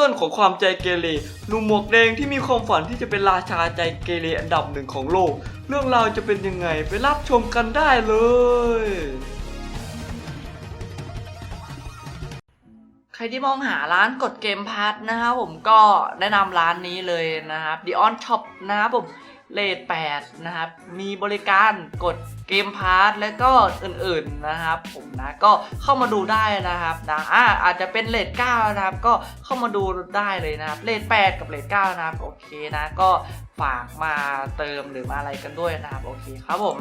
ต้นของความใจเกเรหนุ่มหมวกแดงที่มีความฝันที่จะเป็นราชาใจเกเรอันดับหนึ่งของโลก เรื่องราวจะเป็นยังไงไปรับชมกันได้เลยใครที่มองหาร้านกดเกมพาร์ทนะครับผมก็แนะนำร้านนี้เลยนะครับ The On Shop นะครับผม เลท8นะครับ มีบริการกดเกมพาร์ทและก็อื่นๆนะครับ ผมนะก็เข้ามาดูได้นะครับนะอ่าอาจจะเป็นเลท9นะครับ ก็เข้ามาดูได้เลยนะครับเลท8กับเลท9นะครับโอเคนะก็ฝากมาเติมหรือมาอะไรกันด้วยนะครับโอเคครับผม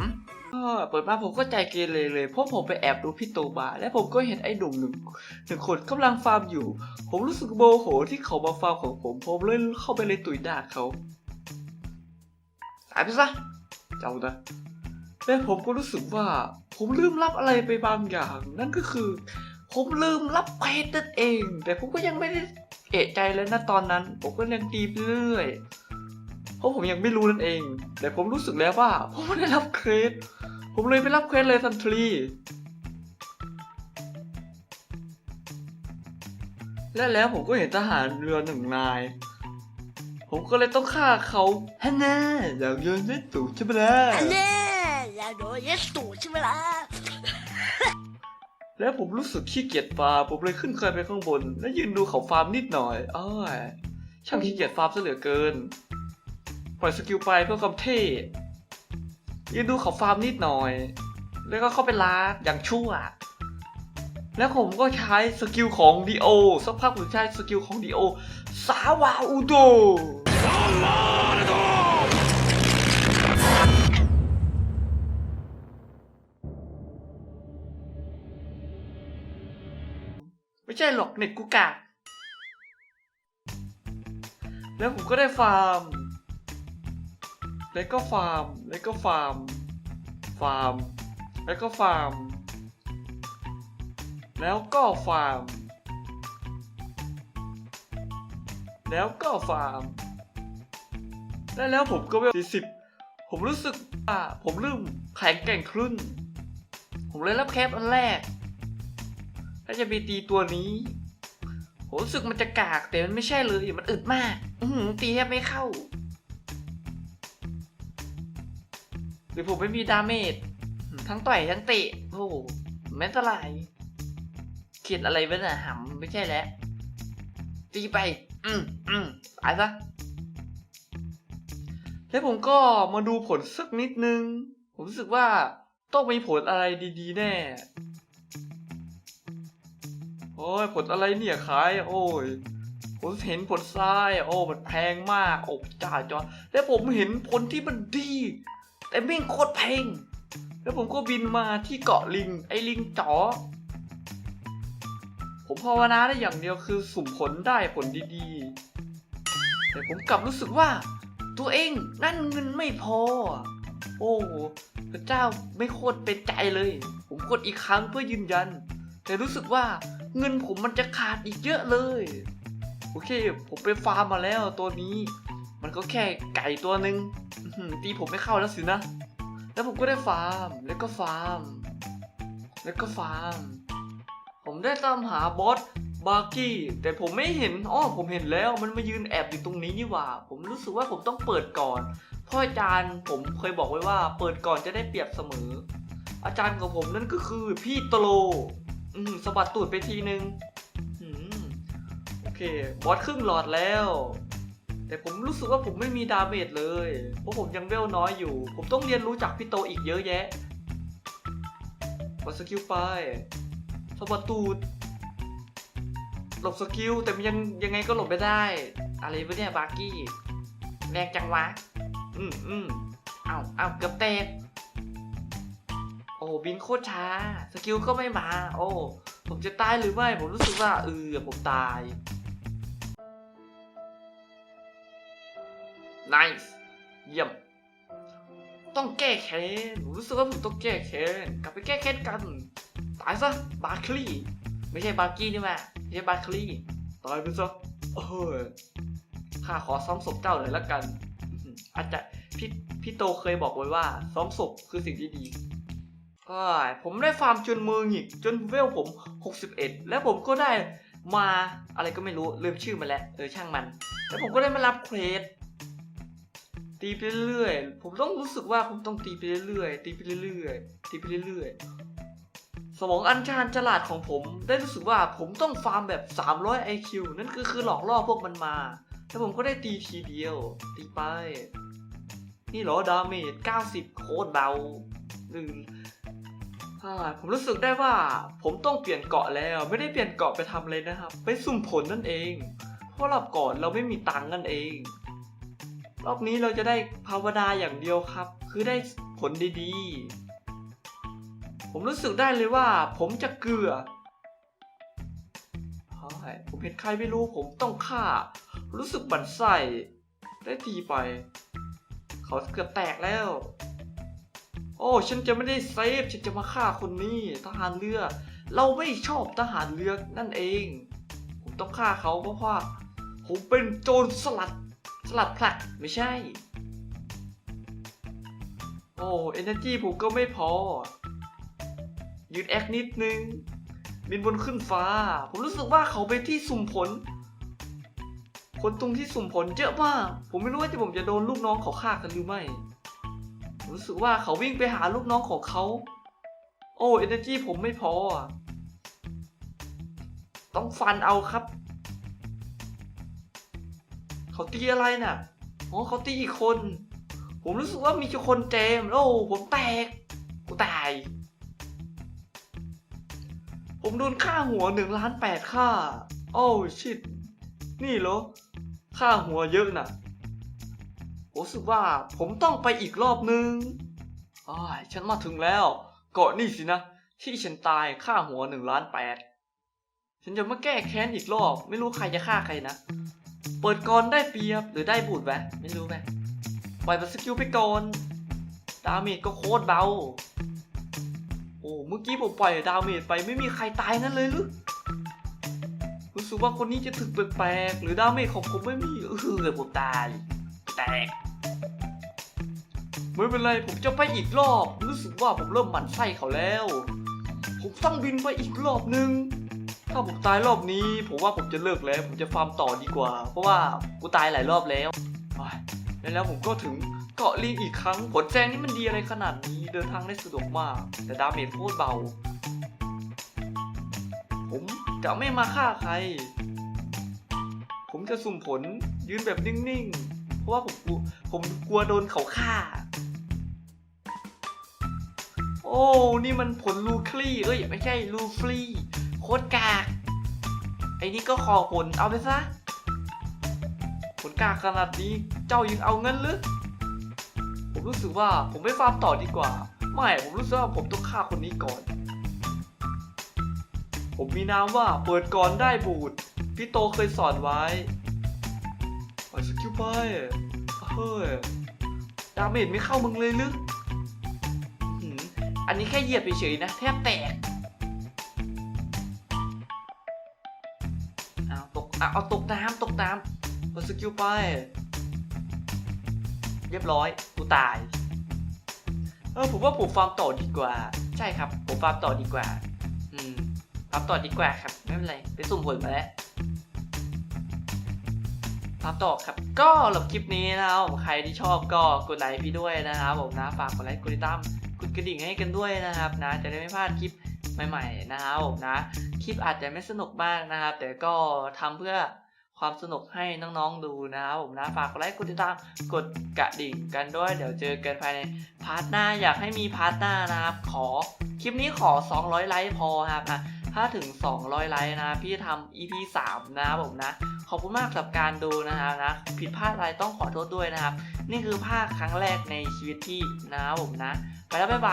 ก็เปิดมาผมก็ใจเกเรเลยเพราะผมไปแอบดูพี่โตมาและผมก็เห็นไอ้หนุ่มหนึ่งหนึ่งคนกำลังฟาร์มอยู่ ผมรู้สึกโมโหที่เขามาฟาร์มของผมผมเลยเข้าไปเลยตุยด่าเขา ตายไปซะ เจ้านะและผมก็รู้สึกว่า ผมลืมรับอะไรไปบางอย่าง นั่นก็คือ ผมลืมรับเควสนั่นเอง แต่ผมก็ยังไม่ได้เอะใจเลยนะตอนนั้น ผมก็ยังตีไปเรื่อยเพราะผมยังไม่รู้นั่นเอง แต่ผมรู้สึกแล้วว่า ผมไม่ได้รับเควสผมเลยไปรับเควสเลยทันทีและแล้วผมก็เห็นทหารเรือหนึ่งนาย ผมก็เลยต้องฆ่าเขาฮันน่าอยากโยนเล่นตู่ใช่ไหมล่ะอันเน่อยากโดนเยสตูใช่ไหมล่ะแล้วผมรู้สึกขี้เกียจฟาร์มผมเลยขึ้นเคยไปข้างบน และยืนดูเขาฟาร์มนิดหน่อยอ้อยช่างขี้เกียจฟาร์มซะเหลือเกิน ปล่อยสกิลไปเพื่อความเท่ยืนดูเขาฟาร์มนิดหน่อย แล้วก็เข้าไปล้างอย่างชั่ว แล้วผมก็ใช้สกิลของดีโอสักพักผมใช้สกิลของดีโอ สาวาอุโดไม่ใช่หรอกเน็ตกูกากแล้วผมก็ได้ฟาร์ม แล้วก็ฟาร์ม แล้วก็ฟาร์ม ฟาร์ม แล้วก็ฟาร์ม แล้วก็ฟาร์ม แล้วก็ฟาร์ม และแล้วผมก็เวลสี่สิบผมรู้สึกว่าผมเริ่มแข็งแกร่งขึ้นผมเลยรับแคปอันแรกถ้าจะไปตีตัวนี้ผมรู้สึกมันจะกากแต่มันไม่ใช่เลยมันอึดมาก อืตีแทบไม่เข้า หรือผมไม่มีดาเมจทั้งต่อยทั้งเตะโอ้โหไม่เท่าไหร่เขียนอะไรไว้น่ะหำไม่ใช่แล้วตีไป อืมอืมตายซะ แล้วผมก็มาดูผลสักนิดนึง ผมรู้สึกว่าต้องมีผลอะไรดีๆ แน่ โอ้ยผลอะไรเนี่ยขาย โอ้ย ผมเห็นผลทราย โอ้ มันแพงมากโอ้จ้าจอแล้วผมเห็นผลที่มันดี แต่แม่โคตรแพง แล้วผมก็บินมาที่เกาะลิง ไอ้ลิงจ๋อ ผมภาวนาได้อย่างเดียวคือสุ่มผลได้ผลดีๆ แต่ผมกลับรู้สึกว่า ตัวเองนั่นเงินไม่พอ โอ้พระเจ้าไม่โคตรเป็นใจเลย ผมกดอีกครั้งเพื่อยืนยัน แต่รู้สึกว่าเงินผมมันจะขาดอีกเยอะเลย โอเค ผมไปฟาร์มมาแล้วตัวนี้ มันก็แค่ไก่ตัวหนึ่งตีผมไม่เข้าแล้วสินะ แล้วผมก็ได้ฟาร์ม แล้วก็ฟาร์ม แล้วก็ฟาร์ม ได้ตามหาบอสบาร์กี้แต่ผมไม่เห็นอ้อผมเห็นแล้วมันมายืนแอบอยู่ตรงนี้นี่หว่า ผมรู้สึกว่าผมต้องเปิดก่อนเพราะอาจารย์ผมเคยบอกไว้ว่า เปิดก่อนจะได้เปรียบเสมอ อาจารย์ของผมนั่นก็คือพี่โตโลอืมสะบัดตูดไปทีนึงอืมโอเคบอสครึ่งหลอดแล้ว แต่ผมรู้สึกว่าผมไม่มีดาเมจเลย เพราะผมยังเวลน้อยอยู่ ผมต้องเรียนรู้จากพี่โตอีกเยอะแยะกดสกิลไป สะบัดตูด หลบสกิล แต่มันยังยังไงก็หลบไม่ได้ อะไรวะเนี่ยบาร์กี้แรงจังวะ อืมอืมเอาเอาเกือบแตกโอ้บินโคตรช้า สกิลก็ไม่มา โอ้ ผมจะตายหรือไม่ ผมรู้สึกว่าเออผมตาย nice เยี่ยม ต้องแก้แค้น ผมรู้สึกว่าผมต้องแก้แค้น กลับไปแก้แค้นกันายซะบาร์คลีย์ไม่ใช่บาร์กี้นี่แม่ไม่ใช่บาร์คลีย์ตายไปซะโอ้ยข้าขอซ้อมศพเจ้าเลยละกันอาจจะพี่พี่โตเคยบอกไว้ว่า ซ้อมศพคือสิ่งที่ดีก็ผมได้ฟาร์มจนมือหงิกจนเวลผม 61 และผมก็ได้มาอะไรก็ไม่รู้ลืมชื่อมันแล้วเออช่างมัน แล้วผมก็ได้มารับเควสตีไปเรื่อยๆผมต้องรู้สึกว่าผมต้องตีไปเรื่อยๆตีไปเรื่อยๆตีไปเรื่อย สมองอันชาญฉลาดของผม ได้รู้สึกว่าผมต้องฟาร์มแบบ 300 IQ นั่นคือคือหลอกล่อพวกมันมาแล้วผมก็ได้ตีทีเดียว ตีไป นี่เหรอดาเมจ 90 โคตรเบาหรืออ่าผมรู้สึกได้ว่าผมต้องเปลี่ยนเกาะแล้ว ไม่ได้เปลี่ยนเกาะไปทำเลยนะครับ ไปสุ่มผลนั่นเอง เพราะรอบก่อนเราไม่มีตังค์นั่นเอง รอบนี้เราจะได้ภาวนาอย่างเดียวครับ คือได้ผลดีๆ ผมรู้สึกได้เลยว่า ผมจะเกลือใช่ผมเห็นใครไม่รู้ผมต้องฆ่า รู้สึกบั่นไส้ได้ทีไป เขาเกือบแตกแล้ว โอ้ฉันจะไม่ได้เซฟฉันจะมาฆ่าคนนี้ทหารเรือ เราไม่ชอบทหารเรือนั่นเอง ผมต้องฆ่าเขาเพราะว่า ผมเป็นโจรสลัดสลัดผลักไม่ใช่ โอ้เอเนจีผมก็ไม่พอ ยืดแอคนิดนึง บินบนขึ้นฟ้า ผมรู้สึกว่าเขาไปที่สุ่มผล คนตรงที่สุ่มผลเยอะมากผมไม่รู้ว่าจะผมจะโดนลูกน้องเขาฆ่ากันหรือไม่รู้สึกว่าเขาวิ่งไปหาลูกน้องของเขา โอ้เอเนจีผมไม่พอ ต้องฟันเอาครับ เขาตีอะไรน่ะอ๋อเขาตีอีกคน ผมรู้สึกว่ามีคนเจม โอ้ ผมแตก กูตาย ดนค่าหัวหนึ่งล้านแปดค่า โอ้ชิต นี่เหรอ ค่าหัวเยอะน่ะผมรู้สึกว่าผมต้องไปอีกรอบนึงอ้ายฉันมาถึงแล้ว เกาะนี่สินะ ที่ฉันตายค่าหัวหนึ่งล้านแปดฉันจะมาแก้แค้นอีกรอบ ไม่รู้ใครจะฆ่าใครนะ เปิดก่อนได้เปรียบหรือได้บูดแวะไม่รู้แวะปล่อยบัสกิลไปก่อน ดาเมจก็โคตรเบา อ้เมื่อกี้ผมปล่อยดาเมจไปไม่มีใครตายงั้นเลยหรือรู้สึกว่าคนนี้จะถึกแปลกๆหรือดาเมจของผมไม่มีเออผมตาย แตกไม่เป็นไรผมจะไปอีกรอบ รู้สึกว่าผมเริ่มหมั่นไส้เขาแล้ว ผมต้องบินไปอีกรอบนึง ถ้าผมตายรอบนี้ ผมว่าผมจะเลิกแล้ว ผมจะฟาร์มต่อดีกว่า เพราะว่ากูตายหลายรอบแล้วแล้วผมก็ถึง เกาะลิงอีกครั้งผลแจงนี่มันดีอะไรขนาดนี้ เดินทางได้สะดวกมาก แต่ดาเมจโคตรเบา ผมจะไม่มาฆ่าใคร ผมจะสุ่มผลยืนแบบนิ่งๆ เพราะว่าผมกลัวผมกลัวโดนเขาฆ่า โอ้ นี่มันผลลูคลี่เอ้ย ไม่ใช่ลูฟลี่โคตรกาก ไอ้นี่ก็ขอผลเอาไปซะ ผลกากขนาดนี้เจ้ายังเอาเงินหรือ ผมรู้สึกว่าผมไม่ฟาร์มต่อดีกว่า ไม่ ผมรู้สึกว่าผมต้องฆ่าคนนี้ก่อน ผมมีนามว่าเปิดก่อนได้บูดพี่โตเคยสอนไว้ไปสกิลไปเฮ้ยดาเมจไม่เข้ามึงเลยหรืออื้อหืออันนี้แค่เหยียบเฉยๆนะ แทบแตกเอาตกเอาตกน้ำตกน้ำกดสกิลไป เรียบร้อยกูตาย เออผมว่าผมฟาร์มต่อดีกว่า ใช่ครับ ผมฟาร์มต่อดีกว่า อืมฟาร์มต่อดีกว่าครับ ไม่เป็นไรไปสุ่มผลมาแล้วฟาร์มต่อครับ ก็หรับคลิปนี้นะครับใครที่ชอบก็กดไลค์พี่ด้วยนะครับผมนะฝากกดไลค์กดติดตามกดกระดิ่งให้กันด้วยนะครับนะจะได้ไม่พลาดคลิปใหม่ ๆ นะครับผมนะ คลิปอาจจะไม่สนุกมากนะครับ แต่ก็ทำเพื่อ ความสนุกให้น้องๆดูนะครับผมนะฝากกดไลค์กดติดตามกดกระดิ่งกันด้วย เดี๋ยวเจอกันภายในพาร์ทหน้าอยากให้มีพาร์ทหน้านะครับ ขอคลิปนี้ขอ 200 ไลค์พอครับนะถ้าถึง 200 ไลค์นะ พี่จะทำ EP 3 นะครับผมนะ ขอบคุณมากสำหรับการดูนะครับนะ ผิดพลาดอะไรต้องขอโทษด้วยนะครับ นี่คือภาคครั้งแรกในชีวิตพี่นะครับผมนะ ไปแล้วบ๊ายบาย